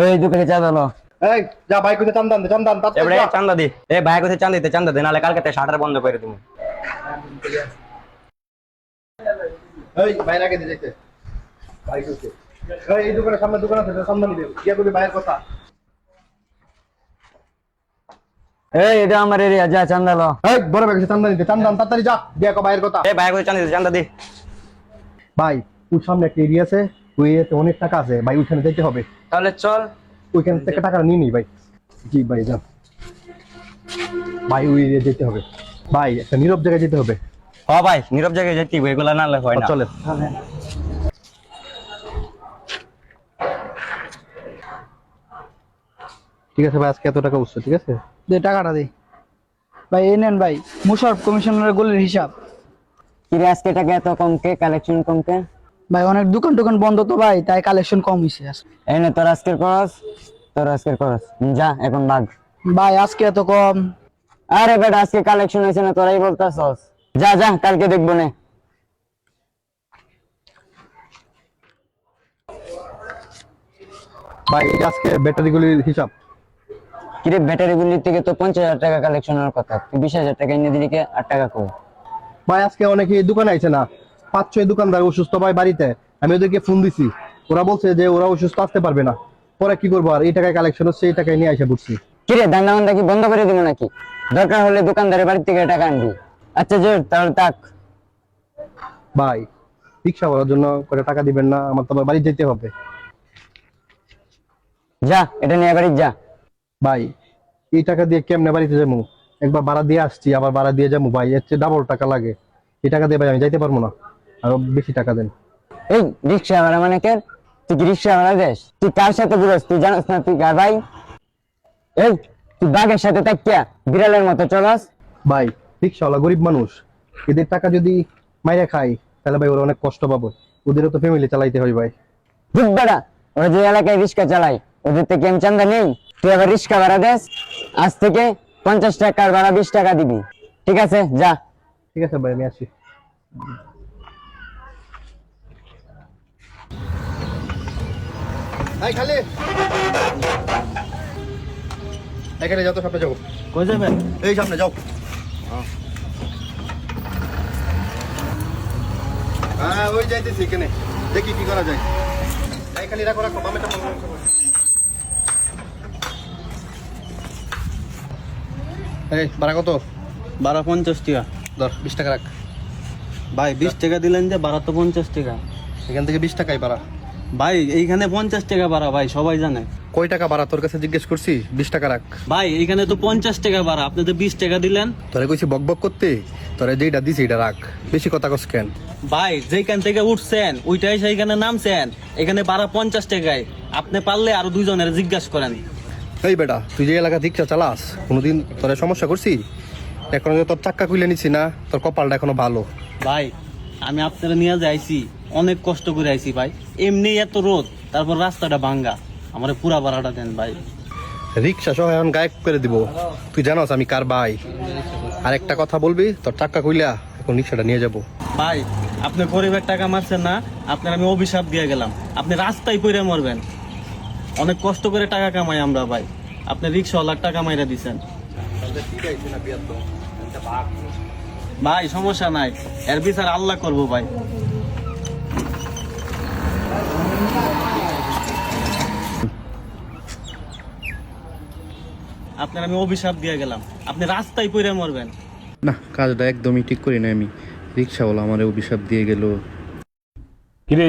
ওই দোকানে চা দাও এই যা বাইক করে চান্দান দে চান্দান তাড়াতাড়ি এবারে। চান্দা দি। এ ভাই কোথায় চান্দা দিতে চান্দা দে নাহলে কালকে শাটার বন্ধ করে তুমি এই বাইরে আগে দিয়ে যেতে বাইক হচ্ছে এই দোকানের সামনে দোকান আছে সামনে নিবে। গিয়া করবি বাইরের কথা। এই এটা আমার এরিয়া যা চান্দা লো। এই বড় ব্যাগ চান্দা নিতে চান্দান তাড়াতাড়ি যা। গিয়া কো বাইরের কথা। ভাই কোথায় চান্দা দিতে চান্দা দি। ভাই সামনে একটা এরিয়া আছে। ওই এরিয়াতে অনেক টাকা আছে ভাই ওইখানে যেতে হবে। তাহলে চল। ওইখান থেকে টাকা নিয়ে নি ভাই। জি ভাই যান ভাই ওই যেতে হবে। ভাই একটা নীরব জায়গায় যেতে হবে। হ ভাই নীরব জায়গায় যেতে হবে, এগুলা নাহলে হয় না। চলে। ঠিক আছে ভাই আজকে এত টাকা উঠছো ঠিক আছে? দে টাকাটা দে। ভাই এই নেন ভাই মুশারফ কমিশনারের গোলের হিসাব। কিরে আজকে টাকা এত কম কে কালেকশন কম কে ভাই অনেক দোকান টোকান বন্ধ তো ভাই তাই কালেকশন কম হয়েছে এই নে তোর আজকের খরচ? তোর আজকের খরচ। যা এখন ভাগ। ভাই আজকে এত কম। আরে বেটা আজকে কালেকশন হয়েছে না তোরাই বলতাছস। যা যা কালকে দেখব না। ভাই আজকে ব্যাটারিগুলির হিসাব। কিরে ব্যাটারি গুলির থেকে তো পঞ্চাশ হাজার টাকা কালেকশন হওয়ার কথা। তুই বিশ হাজার টাকা এনে দিলি কে? আট টাকা কো ভাই আজকে অনেকে দোকানে আইছে না। পাঁচ ছয় দোকানদার অসুস্থ ভাই বাড়িতে আমি ওদেরকে ফোন দিছি। ওরা বলছে যে ওরা অসুস্থ আসতে পারবে না। পরে কি করব? আর এই টাকায় কালেকশন হচ্ছে এই টাকায় নিয়ে আইসা পড়ছি কিরে মান্দা কি বন্ধ করে দিব নাকি? দরকার হলে দোকানদারের বাড়ি থেকে টাকা আনবি। আচ্ছা জোর তাহলে ভাই রিক্সা করার জন্য করে টাকা দিবেন না আমার তো বাড়ি যেতে হবে। যা এটা নিয়ে বাড়ি যা। ভাই এই টাকা দিয়ে কেমনে বাড়িতে যাব? একবার ভাড়া দিয়ে আসছি আবার ভাড়া দিয়ে যাব ভাই এর চেয়ে ডাবল টাকা লাগে। এই টাকা দিয়ে ভাই আমি যাইতে পারব না। আরও বেশি টাকা দেন। এই রিক্সা ভাড়া মানে কে? তুই কি রিক্সা ভাড়া দেস? তুই কার সাথে ঘুরস? তুই জানিস না তুই কার ভাই? এই তুই বাঘের সাথে তাকিয়া বিড়ালের মতো চলাস? ভাই রিক্সাওয়ালা গরিব মানুষ। এদের টাকা যদি মাইরে খাই তাহলে ভাই ওরা অনেক কষ্ট পাবো। ওদেরও তো ফ্যামিলি চালাইতে হয় ভাই। বুঝ বেড়া ওরা যে এলাকায় রিক্সা চালায় ওদের থেকে আমি চান্দা নেই। তুই আবার রিক্সা ভাড়া দেস? আজ থেকে পঞ্চাশ টাকার ভাড়া বিশ টাকা দিবি। ঠিক আছে যা। ঠিক আছে ভাই আমি আসি। এই খালি। এখানে যাও তো সামনে যাও। কই যাবেন এই সামনে যাও। হ্যাঁ ওই যাইতেছি এখানে। দেখি কি করা যায়। রাখো রাখো। এই ভাড়া কত? বারো পঞ্চাশ টাকা। ধর বিশ টাকা রাখ। ভাই বিশ টাকা দিলেন যে বারো তো পঞ্চাশ টাকা। এখান থেকে বিশ টাকাই ভাড়া। ভাই এইখানে পঞ্চাশ টাকা বাড়া ভাই সবাই জানে। কয় টাকা ভাড়া? তোর কাছে জিজ্ঞেস করছি বিশ টাকা রাখ। ভাই এইখানে তো পঞ্চাশ টাকা বাড়া আপনি তো বিশ টাকা দিলেন। তোরে কইছি বক বক করতে তোরে যেটা দিছি এটা রাখ। বেশি কথা কস কেন? ভাই যেখান থেকে উঠছেন ওইটাই সেইখানে নামছেন এখানে বারো পঞ্চাশ টাকায়। আপনি পারলে আরও দুইজনের জিজ্ঞাসা করেন। এই বেটা তুই যে এলাকা রিক্সা চালাস কোনোদিন তোরে সমস্যা করছি? এখন তোর চাক্কা কুইলে নিছি না তোর কপালটা এখনও ভালো। ভাই আমি আপনারা নিয়ে যাইছি। অনেক কষ্ট করে আইছি ভাই। এমনি এত রোদ তারপর রাস্তাটা ভাঙ্গা। আমার পুরা ভাড়াটা দেন ভাই। রিক্সা সহ এখন গায়েব করে দিব। তুই জানোস আমি কার ভাই। আর একটা কথা বলবি তোর টাকা কইলা এখন রিক্সাটা নিয়ে যাব। ভাই আপনি গরিবের টাকা মারছেন না আপনার আমি অভিশাপ দিয়ে গেলাম। আপনি রাস্তায় পইরে মরবেন। অনেক কষ্ট করে টাকা কামাই আমরা ভাই। আপনি রিক্সাওয়ালার টাকা মাইরা দিছেন। ভাই সমস্যা নাই। এর বিচার আল্লাহ করব ভাই। আপনার আমি অভিশাপ দিয়ে গেলাম। আপনি রাস্তায় পইরে মরবেন। না কাজটা একদমই ঠিক করি না আমি। রিক্সাওয়ালা আমার অভিশাপ দিয়ে গেল। কিরে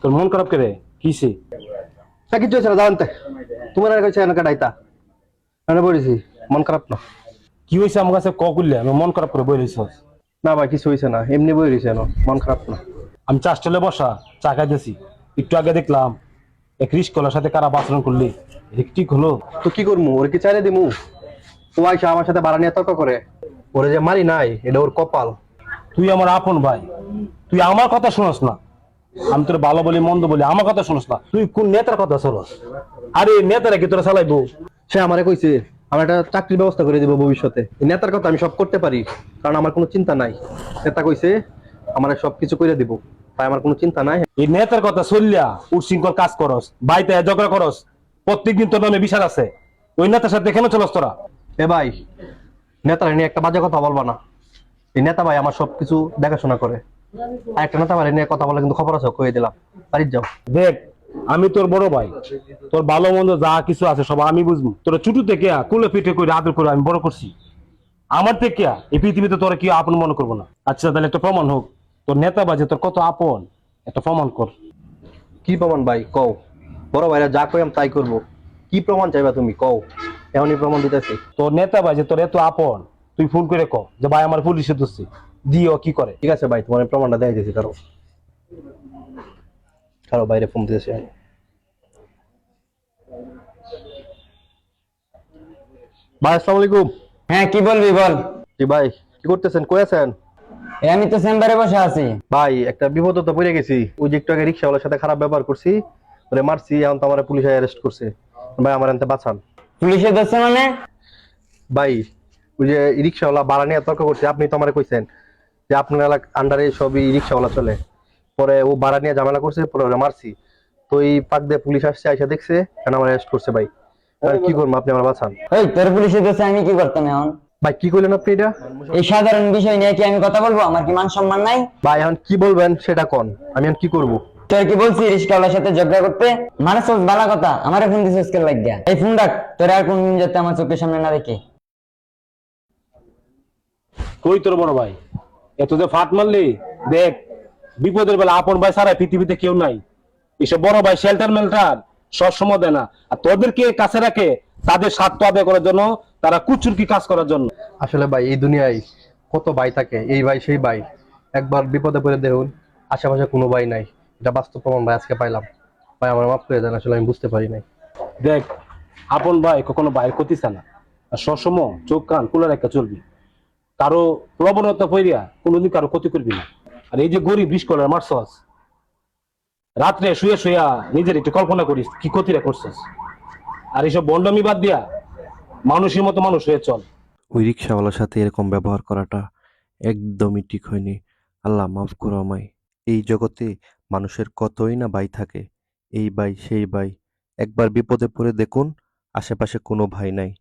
তোর মন খারাপ করে? কিসে তা কিছু হয়েছে না জানতে তোমার আর কইছে এনে কাটাইতা আমি বলেছি মন খারাপ না। কি হয়েছে আমার কাছে ক করলে আমি মন খারাপ করে বই রয়েছ না ভাই কিছু হয়েছে না এমনি বই রয়েছে মন খারাপ না। আমি চাষটেলে বসা চা খাইতেছি। একটু আগে দেখলাম এক রিস্কলার সাথে কারা আচরণ করলি? ঠিক হলো? তো কি করব ওর কি চাইলে দিমু? ও আইসা আমার সাথে বাড়া নিয়ে তর্ক করে। ওরে যে মারি নাই এটা ওর কপাল। তুই আমার আপন ভাই। তুই আমার কথা শুনস না। আমি তোর ভালো বলি মন্দ বলি আমার কথা শুনস না। তুই কোন নেতার কথা শুনস? আরে নেতারা কি তোরা চালাইবো? সে আমারে কইছে আমার একটা চাকরির ব্যবস্থা করে দিব ভবিষ্যতে। নেতার কথা আমি সব করতে পারি কারণ আমার কোনো চিন্তা নাই। নেতা কইছে আমার সব কিছু করে দিব। তাই আমার কোনো চিন্তা নাই। এই নেতার কথা চললিয়া উচ্ছৃঙ্খল কাজ করস বাইতে ঝগড়া করস প্রত্যেকদিন তোর নামে বিচার আছে। ওই নেতার সাথে কেন চলস তোরা? এ ভাই নেতারা নিয়ে একটা বাজে কথা বলবা না। এই নেতা ভাই আমার সবকিছু দেখাশোনা করে। আর একটা নেতা ভাই নিয়ে কথা বলে কিন্তু খবর আছে কয়ে দিলাম। বাড়ির যাও। দেখ আমি তোর বড় ভাই। তোর ভালো মন্দ যা কিছু আছে সব আমি বুঝব। তোর ছুটু থেকে কুলে পিঠে করে আদর করে আমি বড় করছি। আমার থেকে এই পৃথিবীতে তোরা কি আপন মনে করব না। আচ্ছা তাহলে একটা প্রমাণ হোক। তোর নেতা বাজে তোর কত আপন? একটা প্রমাণ কর। কি প্রমাণ ভাই? কও। বড় ভাইরা যা কইম তাই করব। কি প্রমাণ চাইবা তুমি? কও। এমনই প্রমাণ দিতেছি। তোর নেতা বাজে তোর এত আপন। তুই ফোন করে কও যে ভাই আমার পুলিশে ধরছি। দিও কি করে? ঠিক আছে ভাই তোমার প্রমাণটা দেখাই দিয়েছি কারও কারও বাইরে ফোন দিতেছি আমি। ভাই আসসালামু আলাইকুম। হ্যাঁ কি বলবি বল? জি ভাই কি করতেছেন? কই আছেন? আমি তো চেম্বারে বসে আছি। ভাই একটা বিপদ তো পড়ে গেছি। ওই যে একটু আগে রিক্সাওয়ালার সাথে খারাপ ব্যবহার করছি ওরে মারছি এখন তো আমার পুলিশে অ্যারেস্ট করছে। ভাই আমার এনতে বাঁচান। পুলিশে ধরছে মানে? ভাই ওই যে রিক্সাওয়ালা ভাড়া নিয়ে তর্ক করছে আপনি তো আমার কইছেন যে আপনার এলাকা আন্ডারে সবই রিক্সাওয়ালা চলে। পরে ও ভাড়া নিয়ে ঝামেলা করছে পরে ওরা মারছি। তো এই পাক দিয়ে পুলিশ আসছে আইসা দেখছে কেন আমার অ্যারেস্ট করছে ভাই। আর কি করব? আপনি আমার বাঁচান। ওই তোর পুলিশে ধরছে আমি কি করতাম এখন? ভাই কি কইলেন আপনি এটা? এই সাধারণ বিষয় নিয়ে কি আমি কথা বলব? আমার কি মান সম্মান নাই? ভাই এখন কি বলবেন সেটা কোন? আমি এখন কি করব? তোর কি বলছি রিস্কাওয়ালার সাথে ঝগড়া করতে? মানে সব বালা কথা। আমারে ফোন দিছিস কে লাগিয়া? এই ফোন রাখ তোর আর কোনদিন যাতে আমার চোখের সামনে না দেখে। কই তোর বড় ভাই? এত যে ফাট মারলি দেখ বিপদের বেলা আপন ভাই সারা পৃথিবীতে কেউ নাই। এসব বড় ভাই শেল্টার মেল্টার সব সময় দেয় না। আর তোদেরকে কাছে রাখে? তাদের স্বার্থ আদায় করার জন্য তারা কুচুরকি কাজ করার জন্য। আসলে ভাই এই দুনিয়ায় কত ভাই থাকে এই ভাই সেই ভাই। একবার বিপদে পড়ে দেখুন আশেপাশে কোনো ভাই নাই। এটা বাস্তব প্রমাণ ভাই আজকে পাইলাম। ভাই আমার মাফ করে দেন আসলে আমি বুঝতে পারি নাই। দেখ আপন ভাই কখনো বাইর করতিস না। আর সবসময় চোখ কান কুলার রেখা চলবি কারও প্রবণতা পইরিয়া কোনোদিন কারও ক্ষতি করবি না। আর এই যে গরিব বিষ কলার মারছস রাত্রে শুয়ে শুয়া নিজের একটু কল্পনা করিস কি ক্ষতিরা করছিস। আর এইসব বন্ডামি বাদ দিয়া মানুষের মতো মানুষ হয়ে চল। ওই রিক্সাওয়ালার সাথে এরকম ব্যবহার করাটা একদমই ঠিক হয়নি। আল্লাহ মাফ করো আমায়। এই জগতে মানুষের কতই না ভাই থাকে। এই ভাই, সেই ভাই। একবার বিপদে পড়ে দেখুন, আশেপাশে কোনো ভাই নাই।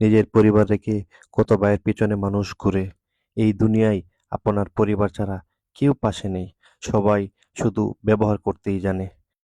নিজের পরিবার রেখে কত ভাইয়ের পিছনে মানুষ ঘুরে। এই দুনিয়ায় আপনার পরিবার ছাড়া কেউ পাশে নেই। সবাই শুধু ব্যবহার করতেই জানে।